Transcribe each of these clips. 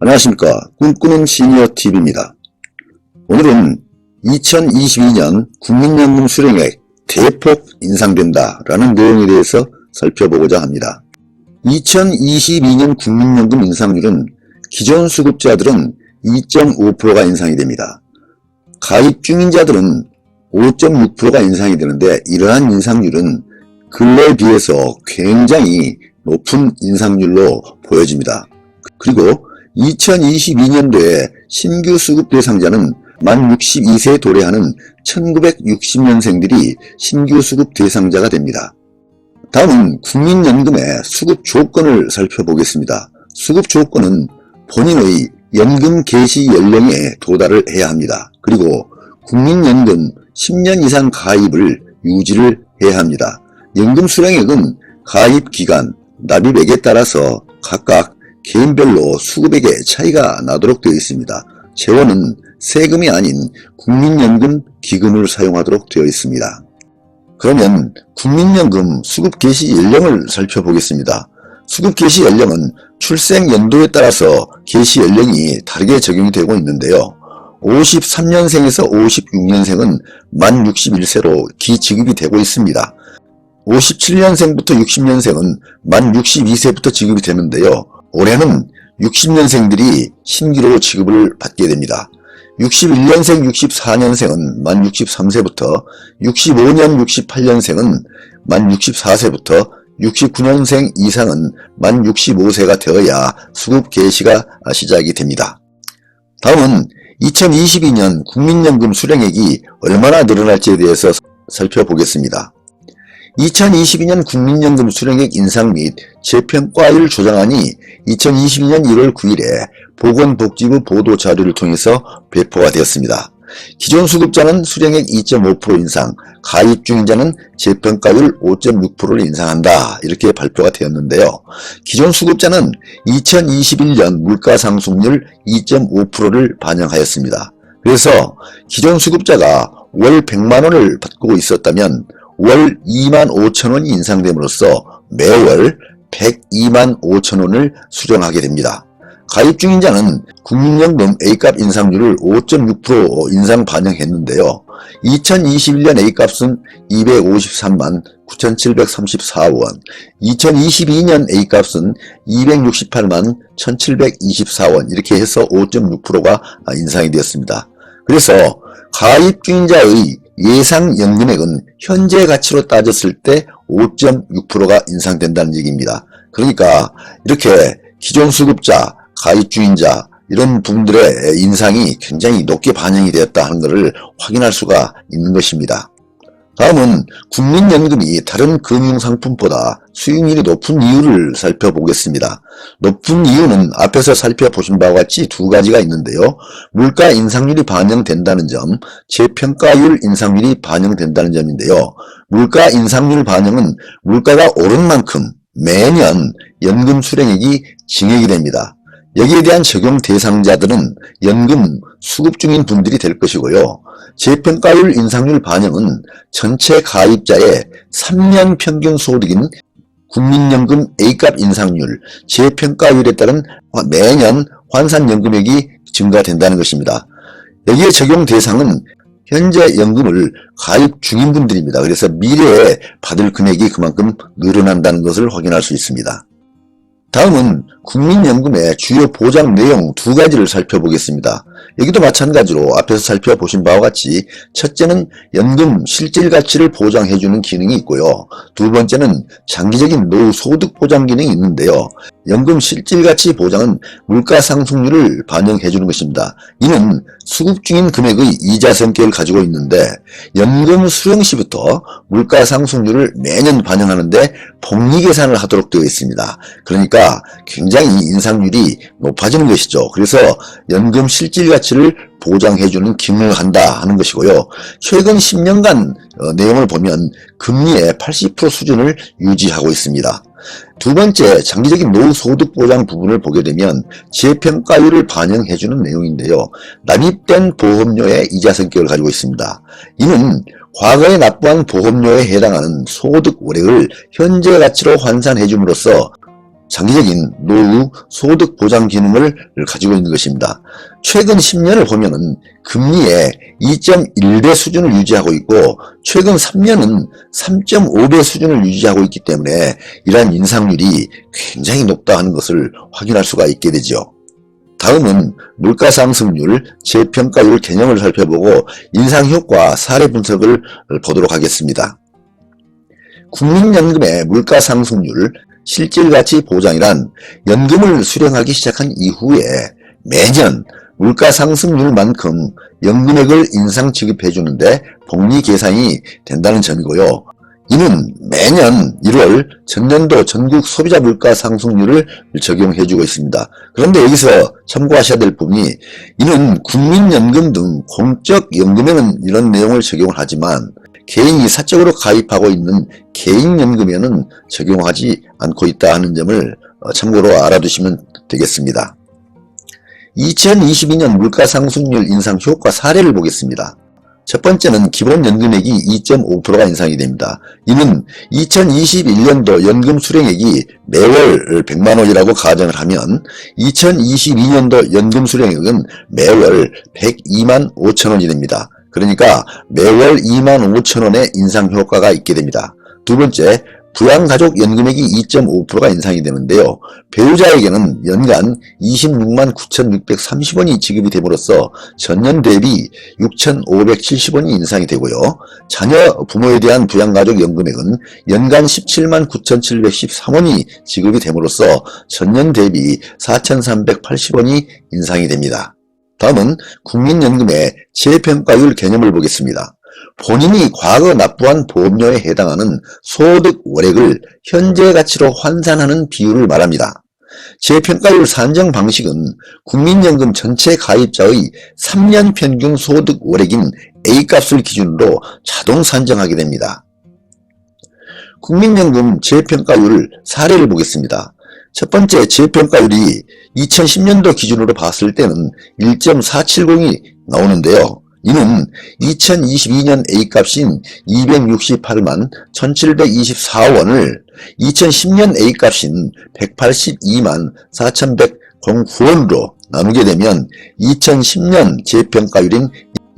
안녕하십니까. 꿈꾸는 시니어TV입니다. 오늘은 2022년 국민연금 수령액 대폭 인상된다 라는 내용에 대해서 살펴보고자 합니다. 2022년 국민연금 인상률은 기존 수급자들은 2.5%가 인상이 됩니다. 가입 중인 자들은 5.6%가 인상이 되는데 이러한 인상률은 근래에 비해서 굉장히 높은 인상률로 보여집니다. 그리고 2022년도에 신규 수급 대상자는 만 62세 도래하는 1960년생들이 신규 수급 대상자가 됩니다. 다음은 국민연금의 수급 조건을 살펴보겠습니다. 수급 조건은 본인의 연금 개시 연령에 도달을 해야 합니다. 그리고 국민연금 10년 이상 가입을 유지를 해야 합니다. 연금 수령액은 가입 기간, 납입액에 따라서 각각 개인별로 수급액의 차이가 나도록 되어 있습니다. 재원은 세금이 아닌 국민연금 기금을 사용하도록 되어 있습니다. 그러면 국민연금 수급 개시 연령을 살펴보겠습니다. 수급 개시 연령은 출생 연도에 따라서 개시 연령이 다르게 적용이 되고 있는데요. 53년생에서 56년생은 만 61세로 기지급이 되고 있습니다. 57년생부터 60년생은 만 62세부터 지급이 되는데요. 올해는 60년생들이 신규로 지급을 받게 됩니다. 61년생, 64년생은 만 63세부터, 65년, 68년생은 만 64세부터, 69년생 이상은 만 65세가 되어야 수급 개시가 시작이 됩니다. 다음은 2022년 국민연금 수령액이 얼마나 늘어날지에 대해서 살펴보겠습니다. 2022년 국민연금 수령액 인상 및 재평가율 조정안이 2022년 1월 9일에 보건복지부 보도 자료를 통해서 배포가 되었습니다. 기존 수급자는 수령액 2.5% 인상, 가입 중인자는 재평가율 5.6%를 인상한다. 이렇게 발표가 되었는데요. 기존 수급자는 2021년 물가상승률 2.5%를 반영하였습니다. 그래서 기존 수급자가 월 100만원을 받고 있었다면 월 2만 5천 원이 인상됨으로써 매월 102만 5천 원을 수령하게 됩니다. 가입 중인 자는 국민연금 A값 인상률을 5.6% 인상 반영했는데요. 2021년 A값은 253만 9,734원, 2022년 A값은 268만 1,724원 이렇게 해서 5.6%가 인상이 되었습니다. 그래서 가입 중인자의 예상 연금액은 현재 가치로 따졌을 때 5.6%가 인상된다는 얘기입니다. 그러니까 이렇게 기존 수급자, 가입 중인자 이런 분들의 인상이 굉장히 높게 반영이 되었다 하는 것을 확인할 수가 있는 것입니다. 다음은 국민연금이 다른 금융상품보다 수익률이 높은 이유를 살펴보겠습니다. 높은 이유는 앞에서 살펴보신 바와 같이 두 가지가 있는데요. 물가 인상률이 반영된다는 점, 재평가율 인상률이 반영된다는 점인데요. 물가 인상률 반영은 물가가 오른 만큼 매년 연금 수령액이 증액이 됩니다. 여기에 대한 적용 대상자들은 연금 수급 중인 분들이 될 것이고요. 재평가율 인상률 반영은 전체 가입자의 3년 평균 소득인 국민연금 A값 인상률, 재평가율에 따른 매년 환산연금액이 증가된다는 것입니다. 여기에 적용 대상은 현재 연금을 가입 중인 분들입니다. 그래서 미래에 받을 금액이 그만큼 늘어난다는 것을 확인할 수 있습니다. 다음은 국민연금의 주요 보장 내용 두 가지를 살펴보겠습니다. 여기도 마찬가지로 앞에서 살펴보신 바와 같이 첫째는 연금 실질 가치를 보장해주는 기능이 있고요. 두 번째는 장기적인 노후 소득 보장 기능이 있는데요. 연금 실질 가치 보장은 물가 상승률을 반영해주는 것입니다. 이는 수급 중인 금액의 이자 성격을 가지고 있는데 연금 수령 시부터 물가 상승률을 매년 반영하는데 복리 계산을 하도록 되어 있습니다. 그러니까 굉장히 인상률이 높아지는 것이죠. 그래서 연금 실질 가치를 보장해주는 기능을 한다 하는 것이고요. 최근 10년간 어, 내용을 보면 금리의 80% 수준을 유지하고 있습니다. 두 번째, 장기적인 노후 소득 보장 부분을 보게 되면 재평가율을 반영해주는 내용인데요. 납입된 보험료의 이자 성격을 가지고 있습니다. 이는 과거에 납부한 보험료에 해당하는 소득 월액을 현재 가치로 환산해줌으로써 장기적인 노후 소득 보장 기능을 가지고 있는 것입니다. 최근 10년을 보면은 금리의 2.1배 수준을 유지하고 있고 최근 3년은 3.5배 수준을 유지하고 있기 때문에 이러한 인상률이 굉장히 높다 하는 것을 확인할 수가 있게 되죠. 다음은 물가상승률, 재평가율 개념을 살펴보고 인상효과 사례 분석을 보도록 하겠습니다. 국민연금의 물가상승률, 실질가치 보장이란 연금을 수령하기 시작한 이후에 매년 물가 상승률만큼 연금액을 인상 지급해 주는데 복리 계산이 된다는 점이고요. 이는 매년 1월 전년도 전국 소비자 물가 상승률을 적용해 주고 있습니다. 그런데 여기서 참고하셔야 될 부분이 이는 국민연금 등 공적연금에는 이런 내용을 적용을 하지만 개인이 사적으로 가입하고 있는 개인연금에는 적용하지 않고 있다 하는 점을 어, 참고로 알아두시면 되겠습니다. 2022년 물가상승률 인상 효과 사례를 보겠습니다. 첫 번째는 기본연금액이 2.5%가 인상이 됩니다. 이는 2021년도 연금 수령액이 매월 100만원이라고 가정을 하면 2022년도 연금 수령액은 매월 102만 5천원이 됩니다. 그러니까 매월 2만 5천원의 인상 효과가 있게 됩니다. 두 번째, 부양가족 연금액이 2.5%가 인상이 되는데요. 배우자에게는 연간 26만 9,630원이 지급이 됨으로써 전년 대비 6,570원이 인상이 되고요. 자녀 부모에 대한 부양가족 연금액은 연간 17만 9,713원이 지급이 됨으로써 전년 대비 4,380원이 인상이 됩니다. 다음은 국민연금의 재평가율 개념을 보겠습니다. 본인이 과거 납부한 보험료에 해당하는 소득 월액을 현재 가치로 환산하는 비율을 말합니다. 재평가율 산정 방식은 국민연금 전체 가입자의 3년 평균 소득 월액인 A값을 기준으로 자동 산정하게 됩니다. 국민연금 재평가율 사례를 보겠습니다. 첫 번째 재평가율이 2010년도 기준으로 봤을 때는 1.470이 나오는데요. 이는 2022년 A값인 268만 1724원을 2010년 A값인 182만 4109원으로 나누게 되면 2010년 재평가율인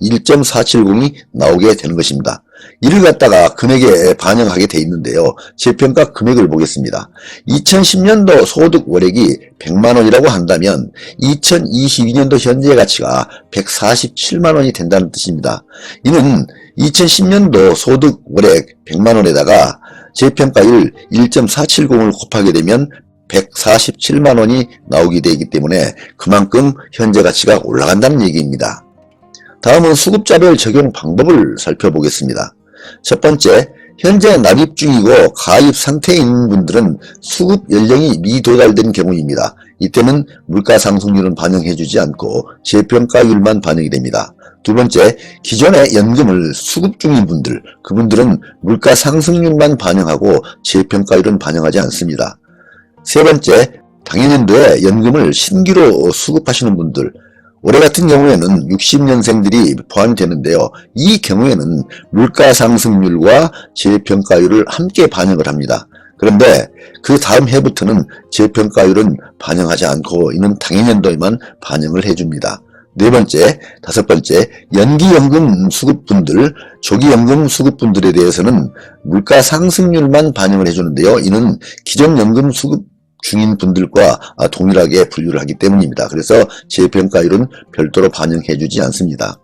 1.470이 나오게 되는 것입니다. 이를 갖다가 금액에 반영하게 돼 있는데요. 재평가 금액을 보겠습니다. 2010년도 소득 월액이 100만원이라고 한다면 2022년도 현재 가치가 147만원이 된다는 뜻입니다. 이는 2010년도 소득 월액 100만원에다가 재평가율 1.470을 곱하게 되면 147만원이 나오게 되기 때문에 그만큼 현재 가치가 올라간다는 얘기입니다. 다음은 수급자별 적용 방법을 살펴보겠습니다. 첫 번째, 현재 납입 중이고 가입 상태에 있는 분들은 수급 연령이 미도달된 경우입니다. 이때는 물가 상승률은 반영해주지 않고 재평가율만 반영이 됩니다. 두 번째, 기존에 연금을 수급 중인 분들, 그분들은 물가 상승률만 반영하고 재평가율은 반영하지 않습니다. 세 번째, 당해년도에 연금을 신규로 수급하시는 분들, 올해 같은 경우에는 60년생들이 포함되는데요. 이 경우에는 물가 상승률과 재평가율을 함께 반영을 합니다. 그런데 그 다음 해부터는 재평가율은 반영하지 않고 이는 당해년도에만 반영을 해줍니다. 네 번째, 다섯 번째, 연기연금 수급분들, 조기연금 수급분들에 대해서는 물가 상승률만 반영을 해주는데요. 이는 기존 연금 수급 중인 분들과 동일하게 분류를 하기 때문입니다. 그래서 재평가율은 별도로 반영해주지 않습니다.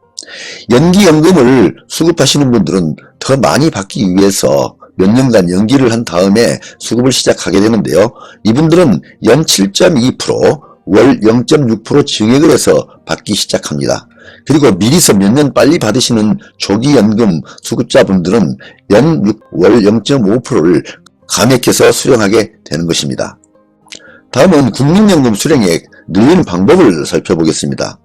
연기연금을 수급하시는 분들은 더 많이 받기 위해서 몇 년간 연기를 한 다음에 수급을 시작하게 되는데요. 이분들은 연 7.2%, 월 0.6% 증액을 해서 받기 시작합니다. 그리고 미리서 몇 년 빨리 받으시는 조기연금 수급자분들은 연 6, 월 0.5%를 감액해서 수령하게 되는 것입니다. 다음은 국민연금 수령액 늘리는 방법을 살펴보겠습니다.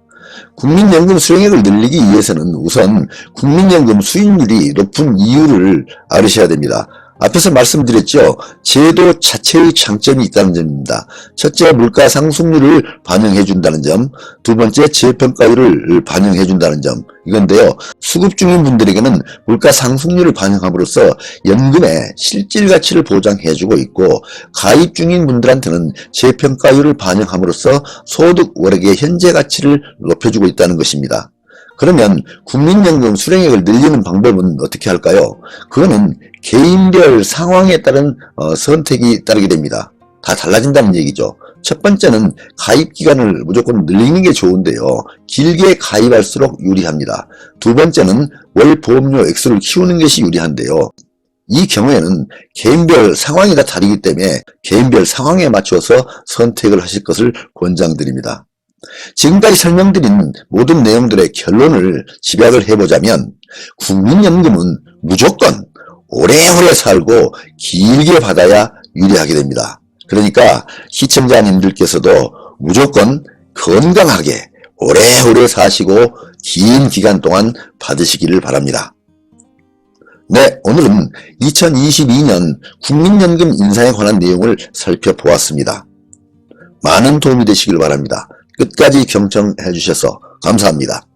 국민연금 수령액을 늘리기 위해서는 우선 국민연금 수익률이 높은 이유를 알으셔야 됩니다. 앞에서 말씀드렸죠. 제도 자체의 장점이 있다는 점입니다. 첫째, 물가 상승률을 반영해 준다는 점. 두 번째, 재평가율을 반영해 준다는 점. 이건데요. 수급 중인 분들에게는 물가 상승률을 반영함으로써 연금의 실질 가치를 보장해 주고 있고 가입 중인 분들한테는 재평가율을 반영함으로써 소득 월액의 현재 가치를 높여주고 있다는 것입니다. 그러면 국민연금 수령액을 늘리는 방법은 어떻게 할까요? 그거는 개인별 상황에 따른 어, 선택이 따르게 됩니다. 다 달라진다는 얘기죠. 첫 번째는 가입 기간을 무조건 늘리는 게 좋은데요. 길게 가입할수록 유리합니다. 두 번째는 월 보험료 액수를 키우는 것이 유리한데요. 이 경우에는 개인별 상황이 다 다르기 때문에 개인별 상황에 맞춰서 선택을 하실 것을 권장드립니다. 지금까지 설명드린 모든 내용들의 결론을 집약을 해보자면 국민연금은 무조건 오래오래 살고 길게 받아야 유리하게 됩니다. 그러니까 시청자님들께서도 무조건 건강하게 오래오래 사시고 긴 기간 동안 받으시기를 바랍니다. 네, 오늘은 2022년 국민연금 인사에 관한 내용을 살펴보았습니다. 많은 도움이 되시길 바랍니다. 끝까지 경청해 주셔서 감사합니다.